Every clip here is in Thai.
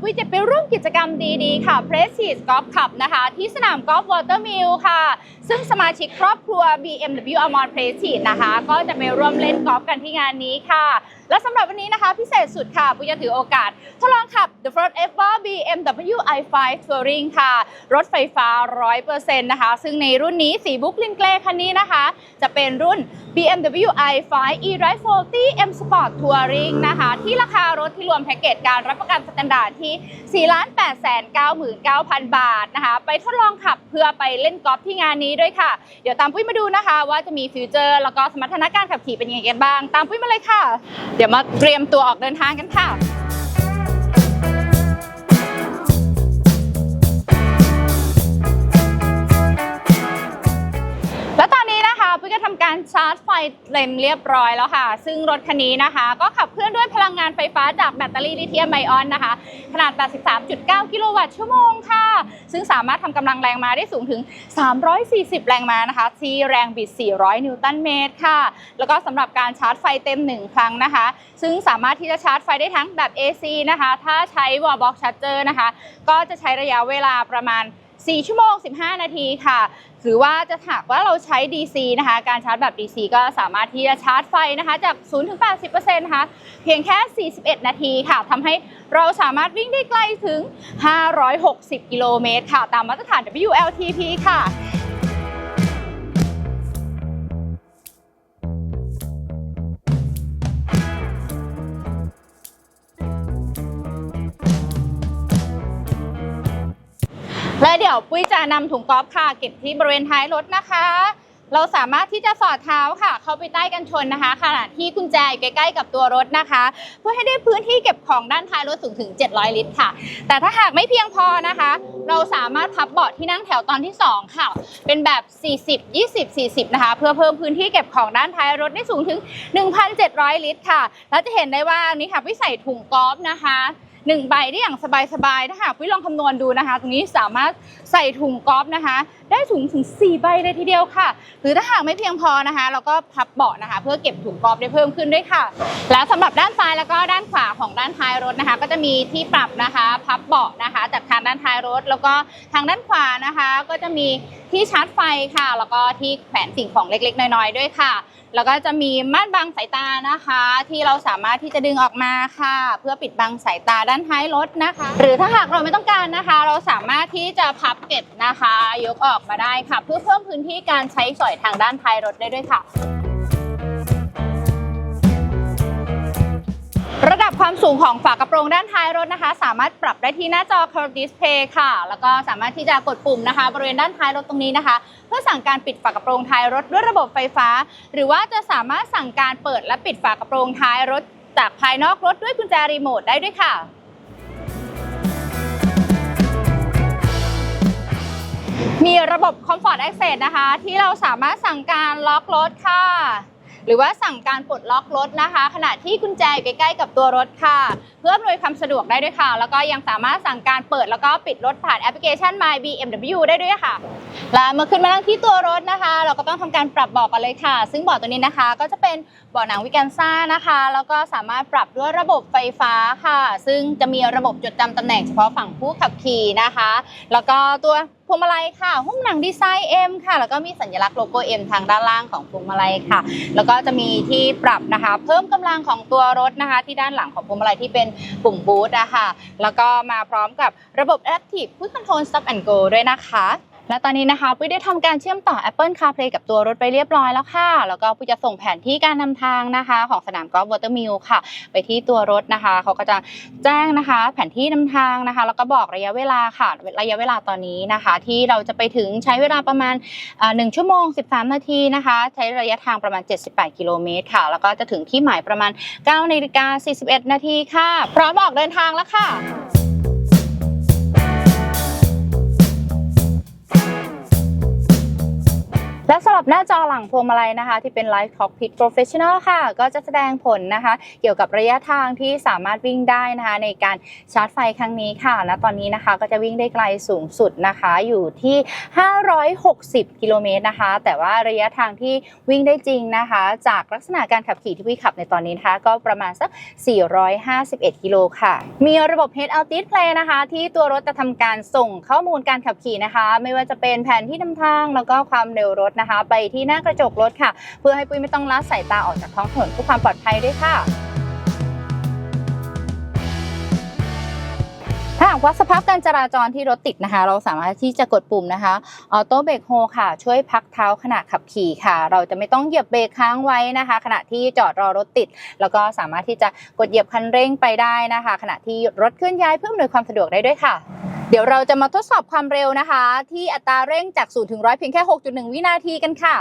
ปุ้ยจะไปร่วมกิจกรรมดีๆ ค่ะ p r e s t i g e Golf Club นะคะ ที่สนามกอล์ฟวอเตอร์มิลค่ะ ซึ่งสมาชิกครอบครัว BMW Amon p r e s t i g e นะคะ ก็จะไปร่วมเล่นกอล์ฟกันที่งานนี้ค่ะ และสำหรับวันนี้นะคะ พิเศษสุดค่ะปุ้ยจะถือโอกาส ทดลองขับ The First Ever BMW i5 Touring ค่ะ รถไฟฟ้า 100%นะคะ ซึ่งในรุ่นนี้สีบุ๊กลินเกรคันนี้นะคะ จะเป็นรุ่น BMW i5 e-drive 40 M Sport Touring นะคะ ที่ราคารถที่รวมแพ็กเกจการรับประกันสแตนดาร์ดที่ 4 8 9 9 0 0 0 บาทนะคะ ไปทดลองขับเพื่อไปเล่นกอล์ฟที่งานนี้ด้วยค่ะ เดี๋ยวตามปุ้ยมาดูนะคะ ว่าจะมีฟิวเจอร์ แล้วก็สมรรถนะการขับขี่เป็นยังไงกันบ้าง ตามปุ้ยมาเลยค่ะเดี๋ยวมาเตรียมตัวออกเดินทางกันค่ะ เต็มเรียบร้อยแล้วค่ะ ซึ่งรถคันนี้นะคะ ก็ขับเคลื่อนด้วยพลังงานไฟฟ้าจากแบตเตอรี่ลิเธียมไอออนนะคะ ขนาด 83.9 กิโลวัตต์ชั่วโมงค่ะ ซึ่งสามารถทำกำลังแรงม้าได้สูงถึง 340 แรงม้านะคะ ที่แรงบิด 400 นิวตันเมตรค่ะ แล้วก็สำหรับการชาร์จไฟเต็ม 1 ครั้งนะคะ ซึ่งสามารถที่จะชาร์จไฟได้ทั้งแบบ AC นะคะ ถ้าใช้วอลบ็อกชาร์เจอร์นะคะ ก็จะใช้ระยะเวลาประมาณ 4 ชั่วโมง 15 นาทีค่ะ หรือว่าจะหากว่าเราใช้ DC นะคะ การชาร์จแบบ DC ก็สามารถที่จะชาร์จไฟนะคะ จาก 0 ถึง 80%นะคะเพียงแค่ 41 นาทีค่ะทำให้เราสามารถวิ่งได้ไกลถึง 560 กิโลเมตรค่ะ ตามมาตรฐาน WLTP ค่ะ เดี๋ยวปุ้ยจะนำถุงกอล์ฟค่ะ เก็บที่บริเวณท้ายรถนะคะ เราสามารถที่จะสอดเท้าค่ะ เข้าไปใต้กันชนนะคะขณะที่กุญแจอยู่ใกล้ๆกับตัวรถนะคะ เพื่อให้ได้พื้นที่เก็บของด้านท้ายรถสูงถึง 700 ลิตรค่ะ แต่ถ้าหากไม่เพียงพอนะคะ เราสามารถพับเบาะที่นั่งแถวตอนที่ 2 ค่ะ เป็นแบบ 40 20 40 นะคะ เพื่อเพิ่มพื้นที่เก็บของด้านท้ายรถได้สูงถึง 1,700 ลิตรค่ะ แล้วจะเห็นได้ว่านนี้ค่ะพี่ใส่ถุงกอล์ฟนะคะ หนึ่งใบได้อย่างสบายๆถ้าหากพี่ลองคำนวณดูนะคะ ตรงนี้สามารถ ใส่ถุงกอล์ฟนะคะ ได้ถุงถึง 4 ใบเลยทีเดียวค่ะ หรือถ้าหากไม่เพียงพอนะคะ เราก็พับเบาะนะคะ เพื่อเก็บถุงกอล์ฟได้เพิ่มขึ้นด้วยค่ะ แล้วสำหรับด้านซ้ายแล้วก็ด้านขวาของด้านท้ายรถนะคะ ก็จะมีที่ปรับนะคะ พับเบาะนะคะจากทางด้านท้ายรถ แล้วก็ทางด้านขวานะคะ ก็จะมีที่ชาร์จไฟค่ะ แล้วก็ที่แขวนสิ่งของเล็กๆ น้อยๆ ด้วยค่ะ แล้วก็จะมีม่านบังสายตานะคะ ที่เราสามารถที่จะดึงออกมาค่ะ เพื่อปิดบังสายตาด้านท้ายรถนะคะ หรือถ้าหากเราไม่ต้องการนะคะ เราสามารถที่จะพับเก็บนะคะ ยกออกมาได้ค่ะ เพื่อเพิ่มพื้นที่การใช้สอยทางด้านท้ายรถได้ด้วยค่ะ ระดับความสูงของฝากระโปรงด้านท้ายรถนะคะ สามารถปรับได้ที่หน้าจอ Curve Display ค่ะ แล้วก็สามารถที่จะกดปุ่มนะคะ บริเวณด้านท้ายรถตรงนี้นะคะ เพื่อสั่งการปิดฝากระโปรงท้ายรถด้วยระบบไฟฟ้า หรือว่าจะสามารถสั่งการเปิดและปิดฝากระโปรงท้ายรถจากภายนอกรถด้วยกุญแจรีโมทได้ด้วยค่ะ มีระบบ Comfort Access นะคะ ที่เราสามารถสั่งการล็อกรถค่ะ หรือว่าสั่งการปลดล็อกรถนะคะ ขณะที่กุญแจอยู่ใกล้ๆกับตัวรถค่ะ เพื่ออำนวยความสะดวกได้ด้วยค่ะ แล้วก็ยังสามารถสั่งการเปิดแล้วก็ปิดรถผ่านแอปพลิเคชัน My BMW ได้ด้วยค่ะ และเมื่อขึ้นมานั่งที่ตัวรถนะคะ เราก็ต้องทำการปรับเบาะกันเลยค่ะ ซึ่งเบาะตัวนี้นะคะ ก็จะเป็นเบาะหนังวิกันซ่านะคะ แล้วก็สามารถปรับด้วยระบบไฟฟ้าค่ะ ซึ่งจะมีระบบจดจำตำแหน่งเฉพาะฝั่งผู้ขับขี่นะคะ แล้วก็ตัว วงมาลัยค่ะ หุ้มหนังดีไซน์ M ค่ะ แล้วก็มีสัญลักษณ์โลโก้ M ทางด้านล่างของพวงมาลัยค่ะ แล้วก็จะมีที่ปรับนะคะ เพิ่มกำลังของตัวรถนะคะ ที่ด้านหลังของพวงมาลัยที่เป็นปุ่มบูทนะคะแล้วก็มาพร้อมกับระบบ Adaptive Cruise Control Stop and Go ด้วยนะคะ และตอนนี้นะคะปุ้ยได้ทำการเชื่อมต่อ Apple CarPlay กับตัวรถไปเรียบร้อยแล้วค่ะ แล้วก็ปุ้ยจะส่งแผนที่การนำทางนะคะ ของสนามกอล์ฟวอเตอร์มิลค่ะ ไปที่ตัวรถนะคะ เขาก็จะแจ้งนะคะ แผนที่นำทางนะคะ แล้วก็บอกระยะเวลาค่ะ ระยะเวลาตอนนี้นะคะ ที่เราจะไปถึงใช้เวลาประมาณอ่า1ชั่วโมง 13 นาทีนะคะ ใช้ระยะทางประมาณ 78 กิโลเมตรค่ะ แล้วก็จะถึงที่หมายประมาณ9นาฬิกา41 นาทีค่ะ พร้อมออกเดินทางแล้วค่ะ และสำหรับหน้าจอหลังพวงมาลัยนะคะ ที่เป็น Live Cockpit Professional ค่ะ ก็จะแสดงผลนะคะ เกี่ยวกับระยะทางที่สามารถวิ่งได้นะคะ ในการชาร์จไฟครั้งนี้ค่ะ และตอนนี้นะคะก็จะวิ่งได้ไกลสูงสุดนะคะ อยู่ที่ 560 กิโลเมตรนะคะ แต่ว่าระยะทางที่วิ่งได้จริงนะคะ จากลักษณะการขับขี่ที่พี่ขับในตอนนี้นะคะก็ประมาณสัก 451 กิโลค่ะ มีระบบ Head Out Display นะคะ ที่ตัวรถจะทำการส่งข้อมูลการขับขี่นะคะ ไม่ว่าจะเป็นแผนที่นำทางแล้วก็ความเร็วรถนะคะ ไปที่หน้ากระจกรถค่ะ เพื่อให้ปุ้ยไม่ต้องละสายตาออกจากท้องถนนเพื่อความปลอดภัยด้วยค่ะถ้าหากว่าสภาพการจราจรที่รถติดนะคะ เราสามารถที่จะกดปุ่มนะคะออโต้เบรกโฮค่ะ ช่วยพักเท้าขณะขับขี่ค่ะ เราจะไม่ต้องเหยียบเบรกค้างไว้นะคะ ขณะที่จอดรอรถติด แล้วก็สามารถที่จะกดเหยียบคันเร่งไปได้นะคะ ขณะที่รถเคลื่อนย้ายเพื่ออำนวยความสะดวกได้ด้วยค่ะ เดี๋ยวเราจะมาทดสอบความเร็วนะคะ ที่อัตราเร่งจาก0ถึง100เพียงแค่ 6.1 วินาทีกันค่ะ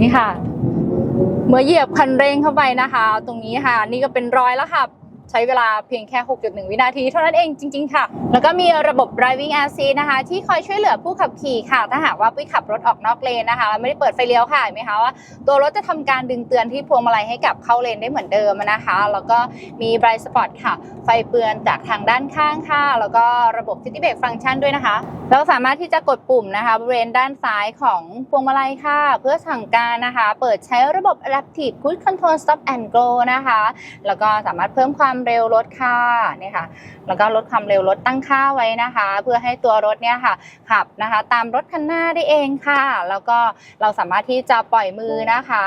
นี่ค่ะ เมื่อเหยียบคันเร่งเข้าไปนะคะ ตรงนี้ค่ะ นี่ก็เป็นร้อยแล้วค่ะ ช้เวลาเพียงแค่ 6.1 วินาทีเท่านั้นเองจริง ๆ ค่ะ แล้วก็มีระบบ driving assist นะคะ ที่คอยช่วยเหลือผู้ขับขี่ค่ะ ถ้าหากว่าปุ้ยขับรถออกนอกเลนนะคะแล้วไม่ได้เปิดไฟเลี้ยวค่ะเห็นไหมคะว่าตัวรถจะทำการดึงเตือนที่พวงมาลัยให้กลับเข้าเลนได้เหมือนเดิมนะคะ แล้วก็มี bright spot ค่ะ ไฟเตือนจากทางด้านข้างค่ะ แล้วก็ระบบ city brake function ด้วยนะคะ เราสามารถที่จะกดปุ่มนะคะบริเวณด้านซ้ายของพวงมาลัยค่ะ เพื่อสั่งการนะคะ เปิดใช้ระบบ adaptive cruise control stop and go นะคะ แล้วก็สามารถเพิ่มความเร็วรถค่ะนี่ค่ะแล้วก็ลดความเร็วรถตั้งค่าไว้นะคะ เพื่อให้ตัวรถเนี่ยค่ะขับนะคะ ตามรถคันหน้าได้เองค่ะ แล้วก็เราสามารถที่จะปล่อยมือนะคะ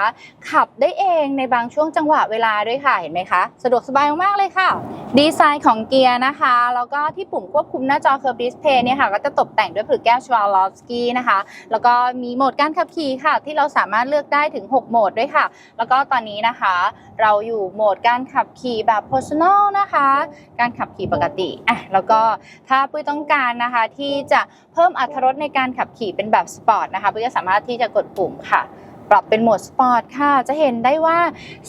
ขับได้เองในบางช่วงจังหวะเวลาด้วยค่ะเห็นไหมคะ สะดวกสบายมากเลยค่ะ ดีไซน์ของเกียร์นะคะ แล้วก็ที่ปุ่มควบคุมหน้าจอ Curve Display เนี่ยค่ะก็จะตกแต่งด้วยผลึกแก้วชวาลอฟสกี้นะคะ แล้วก็มีโหมดการขับขี่ค่ะ ที่เราสามารถเลือกได้ถึง 6 โหมดด้วยค่ะ แล้วก็ตอนนี้นะคะ เราอยู่โหมดการขับขี่แบบ personal นะคะ การขับขี่ปกติอะแล้วก็ถ้าปุ้ยต้องการนะคะที่จะเพิ่มอรรถรสในการขับขี่เป็นแบบสปอร์ตนะคะปุ้ยก็สามารถที่จะกดปุ่มค่ะ ปรับเป็นโหมดสปอร์ตค่ะ จะเห็นได้ว่า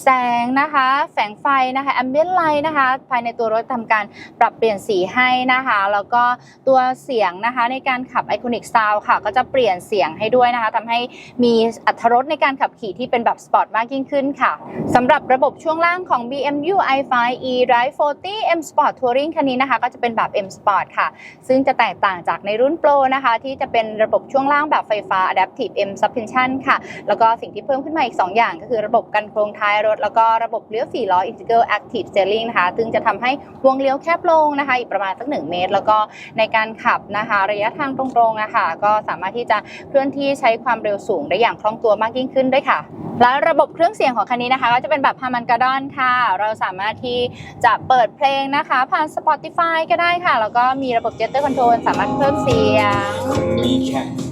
แสงนะคะ แสงไฟนะคะแอมเบียนไลท์นะคะ ภายในตัวรถทำการปรับเปลี่ยนสีให้นะคะ แล้วก็ตัวเสียงนะคะในการขับ Iconic Sound ค่ะ ก็จะเปลี่ยนเสียงให้ด้วยนะคะทำให้มีอรรถรสในการขับขี่ที่เป็นแบบสปอร์ตมากยิ่งขึ้นค่ะสำหรับระบบช่วงล่างของ BMW i5 e Drive 40 M Sport Touring คันนี้นะคะ ก็จะเป็นแบบ M Sport ค่ะ ซึ่งจะแตกต่างจากในรุ่น Pro นะคะ ที่จะเป็นระบบช่วงล่างแบบไฟฟ้า Adaptive M Suspension ค่ะ แล้วก็สิ่งที่เพิ่มขึ้นมาอีก 2 อย่าง ก็คือระบบกันโครงท้ายรถ แล้วก็ระบบเลี้ยว4ล้อ Integral Active Steering นะคะซึ่งจะทำให้วงเลี้ยวแคบลงนะคะ อีกประมาณสัก 1 เมตร แล้วก็ในการขับนะคะ ระยะทางตรงๆนะคะก็สามารถที่จะเคลื่อนที่ใช้ความเร็วสูงได้อย่างคล่องตัวมากยิ่งขึ้นด้วยค่ะ และระบบเครื่องเสียงของคันนี้นะคะ ก็จะเป็นแบบฮามันกาดอนค่ะ เราสามารถที่จะเปิดเพลงนะคะ ผ่าน Spotify ก็ได้ค่ะ แล้วก็มีระบบ j e t t e r Control สามารถเพิ่มเสียง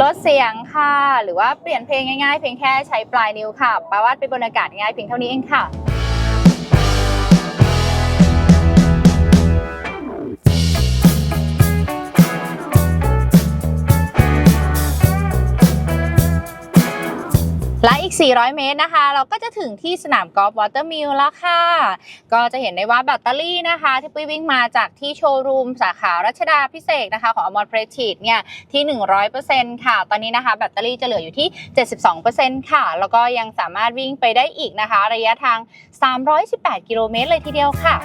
ลดเสียงค่ะ หรือว่าเปลี่ยนเพลงง่ายๆ เพียงแค่ใช้ปลายนิ้วค่ะปาวาดไปบนอากาศง่ายเพียงเท่านี้เองค่ะ และอีก 400 เมตรนะคะ เราก็จะถึงที่สนามกอล์ฟวอเตอร์มิลแล้วค่ะ ก็จะเห็นได้ว่าแบตเตอรี่นะคะ ที่ปุ้ยวิ่งมาจากที่โชว์รูมสาขารัชดาพิเศษนะคะ ของอมรเพรชีดเนี่ยที่ 100%ค่ะ ตอนนี้นะคะแบตเตอรี่จะเหลืออยู่ที่ 72%ค่ะ แล้วก็ยังสามารถวิ่งไปได้อีกนะคะ ระยะทาง 318 กิโลเมตรเลยทีเดียวค่ะ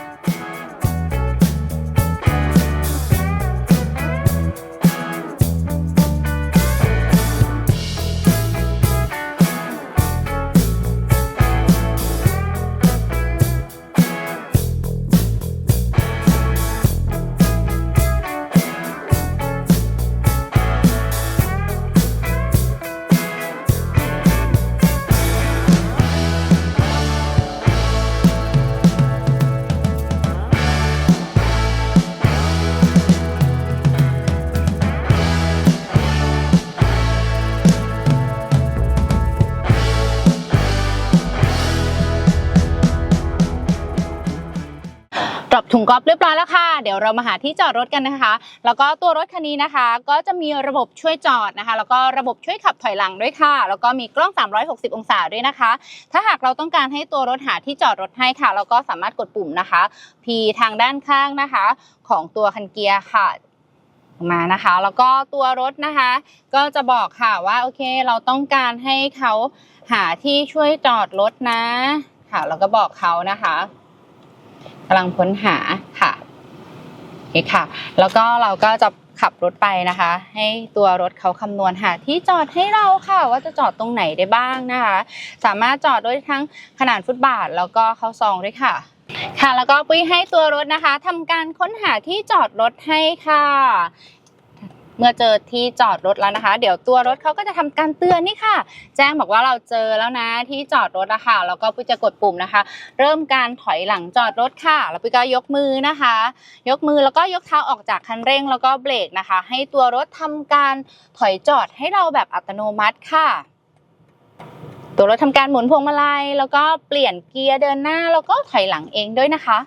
ถุงก๊อฟเรียบร้อยแล้วค่ะ เดี๋ยวเรามาหาที่จอดรถกันนะคะ แล้วก็ตัวรถคันนี้นะคะ ก็จะมีระบบช่วยจอดนะคะ แล้วก็ระบบช่วยขับถอยหลังด้วยค่ะ แล้วก็มีกล้อง 360 องศาด้วยนะคะ ถ้าหากเราต้องการให้ตัวรถหาที่จอดรถให้ค่ะ เราก็สามารถกดปุ่มนะคะ P ทางด้านข้างนะคะ ของตัวคันเกียร์ค่ะมานะคะ แล้วก็ตัวรถนะคะ ก็จะบอกค่ะว่าโอเคเราต้องการให้เขาหาที่ช่วยจอดรถนะค่ะ แล้วก็บอกเขานะคะ กำลังค้นหาค่ะโอเคค่ะ แล้วก็เราก็จะขับรถไปนะคะ ให้ตัวรถเขาคำนวณหาที่จอดให้เราค่ะ ว่าจะจอดตรงไหนได้บ้างนะคะ สามารถจอดด้วยทั้งขนาดฟุตบาท แล้วก็เข้าซองด้วยค่ะ ค่ะแล้วก็ปุ้ยให้ตัวรถนะคะทำการค้นหาที่จอดรถให้ค่ะ เมื่อเจอที่จอดรถแล้วนะคะ เดี๋ยวตัวรถเขาก็จะทำการเตือนนี่ค่ะ แจ้งบอกว่าเราเจอแล้วนะที่จอดรถอะค่ะแล้วก็ปุ้ยจะกดปุ่มนะคะ เริ่มการถอยหลังจอดรถค่ะแล้วปุ้ยก็ยกมือนะคะ ยกมือแล้วก็ยกเท้าออกจากคันเร่งแล้วก็เบรกนะคะ ให้ตัวรถทำการถอยจอดให้เราแบบอัตโนมัติค่ะตัวรถทำการหมุนพวงมาลัย แล้วก็เปลี่ยนเกียร์เดินหน้า แล้วก็ถอยหลังเองด้วยนะคะ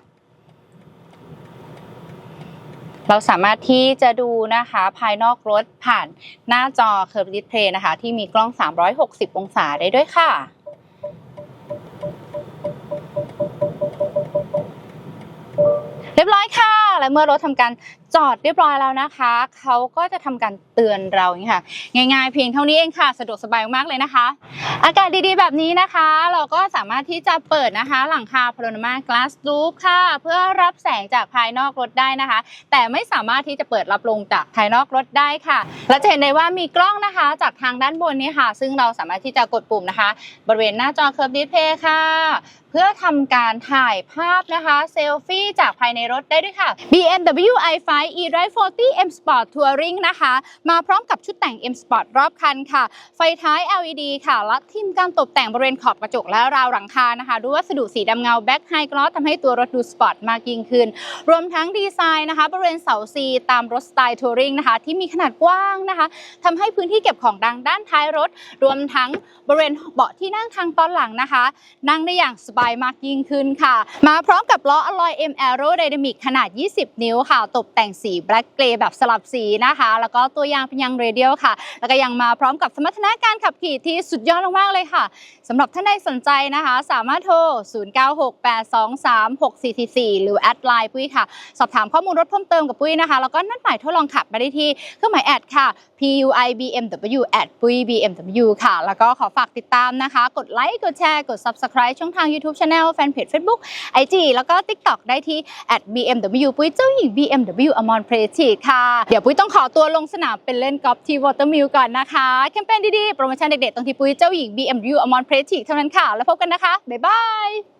เราสามารถที่จะดูนะคะภายนอกรถผ่านหน้าจอ Curve Display นะคะ ที่มีกล้อง 360 องศาได้ด้วยค่ะ เรียบร้อยค่ะ และเมื่อรถทำการ จอดเรียบร้อยแล้วนะคะ เขาก็จะทำการเตือนเราอย่างนี้ค่ะ ง่ายๆเพียงเท่านี้เองค่ะ สะดวกสบายมากเลยนะคะ อากาศดีๆแบบนี้นะคะ เราก็สามารถที่จะเปิดนะคะ หลังคา Panorama Glass Roof ค่ะ เพื่อรับแสงจากภายนอกรถได้นะคะ แต่ไม่สามารถที่จะเปิดรับลมจากภายนอกรถได้ค่ะ และจะเห็นได้ว่ามีกล้องนะคะ จากทางด้านบนนี้ค่ะ ซึ่งเราสามารถที่จะกดปุ่มนะคะ บริเวณหน้าจอ Curve Display ค่ะเพื่อทำการถ่ายภาพนะคะเซลฟี่จากภายในรถได้ด้วยค่ะ BMW i5 e-drive 40 M Sport Touring นะคะ มาพร้อมกับชุดแต่ง M Sport รอบคันค่ะ ไฟท้าย LED ค่ะ และทีมการตกแต่งบริเวณขอบกระจกและราวหลังคานะคะ ด้วยวัสดุสีดำเงา Black High Gloss ทำให้ตัวรถดูสปอร์ตมากยิ่งขึ้น รวมทั้งดีไซน์นะคะ บริเวณเสาซีตามรถสไตล์ทัวริงนะคะ ที่มีขนาดกว้างนะคะทำให้พื้นที่เก็บของดังด้านท้ายรถ รวมทั้งบริเวณเบาะที่นั่งทางตอนหลังนะคะ นั่งได้อย่างสบายมากยิ่งขึ้นค่ะ มาพร้อมกับล้อ Alloy M Aerodynamic ขนาด 20 นิ้วค่ะ ตกแต่งสี Black Grey แบบสลับสีนะคะ แล้วก็ตัวยางเป็นยางเรเดียลค่ะ แล้วก็ยังมาพร้อมกับสมรรถนะการขับขี่ที่สุดยอดมากๆเลยค่ะสำหรับท่านใดสนใจนะคะ สามารถโทร 0968236444 หรือแอดไลน์ปุ้ยค่ะ สอบถามข้อมูลรถเพิ่มเติมกับปุ้ยนะคะ แล้วก็นัดหมายทดลองขับมาได้ที่เครื่องหมายแอดค่ะ PUI BMW แอดปุ้ย BMW ค่ะ แล้วก็ขอฝากติดตามนะคะ กดไลค์กดแชร์กด Subscribe ช่องทาง YouTube Channel แฟนเพจ Facebook IG แล้วก็ TikTok ได้ที่ at BMW ปุ้ยเจ้าหญิง BMW a m o n p r e t i ค่ะ เดี๋ยวปุ้ยต้องขอตัวลงสนามเป็นเล่นกอล์ฟที่วอเตอร์มิลก่อนนะคะ แคมเปญดีๆ โปรโมชั่นเด็ดๆตรงที่ปุ้ยเจ้าหญิง BMW a m o n p r e t i เท่านั้นค่ะ แล้วพบกันนะคะ บ๊ายบาย